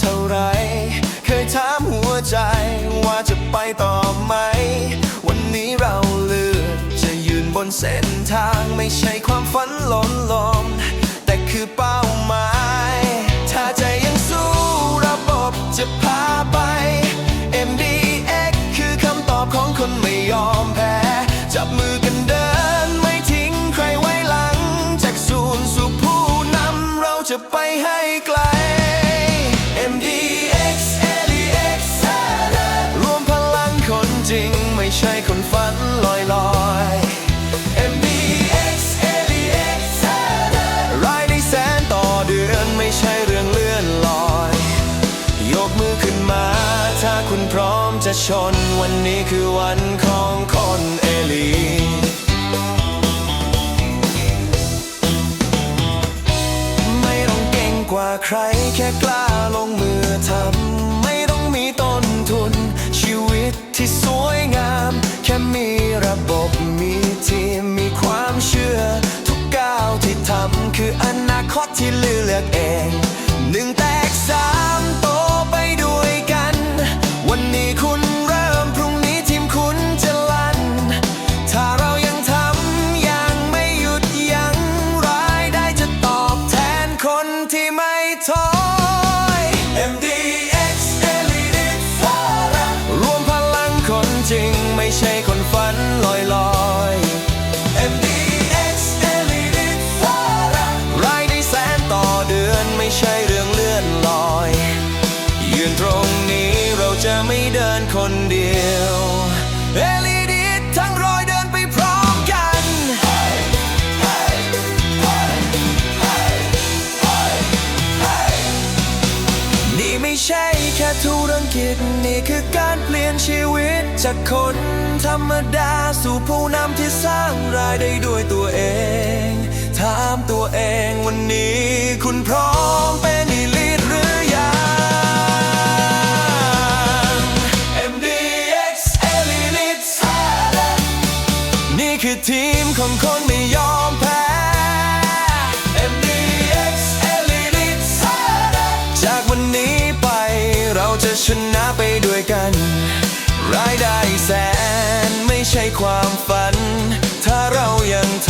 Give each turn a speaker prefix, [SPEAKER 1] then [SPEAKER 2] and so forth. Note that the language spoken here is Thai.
[SPEAKER 1] เท่าไร เคยถามหัวใจว่าจะไปต่อไหม วันนี้เราเลือกจะยืนบนเส้นทางไม่ใช่ความฝันหลนลม แต่คือเป้าหมาย ถ้าใจยังสู้ระบบจะพาไป MDX คือคำตอบของคนไม่ยอมแพ้ จับมือกันเดินไม่ทิ้งใครไว้หลัง จากศูนย์สู่ผู้นำเราจะไปให้ไกล จริงไม่ใช่คนฝันลอยลอย MDX LEX รายได้แสนต่อเดือนไม่ใช่เรื่องเลื่อนลอย ยกมือขึ้นมา ถ้าคุณพร้อมจะชน วันนี้คือวันของคนเอลีไม่ต้องเก่งกว่าใครแค่กล้าลงมือทำไม่ต้องมีต้นทุน ตที่สวยงาม แค่มีระบบมีทีมมีความเชื่อ ทุกก้าวที่ทำคืออนาคตที่เลือกเองหนึ่งแต จากคนธรรมดาสู่ผู้นำที่สร้างรายได้ด้วยตัวเอง ถามตัวเองวันนี้คุณพร้อมเป็นอีลิทหรือยัง MDX Elite นี่คือทีมของคนไม่ยอมแพ้ MDX Elite จากวันนี้ไปเราจะชนะไปด้วยกัน รายได้แสนไม่ใช่ความฝัน ถ้าเรายังท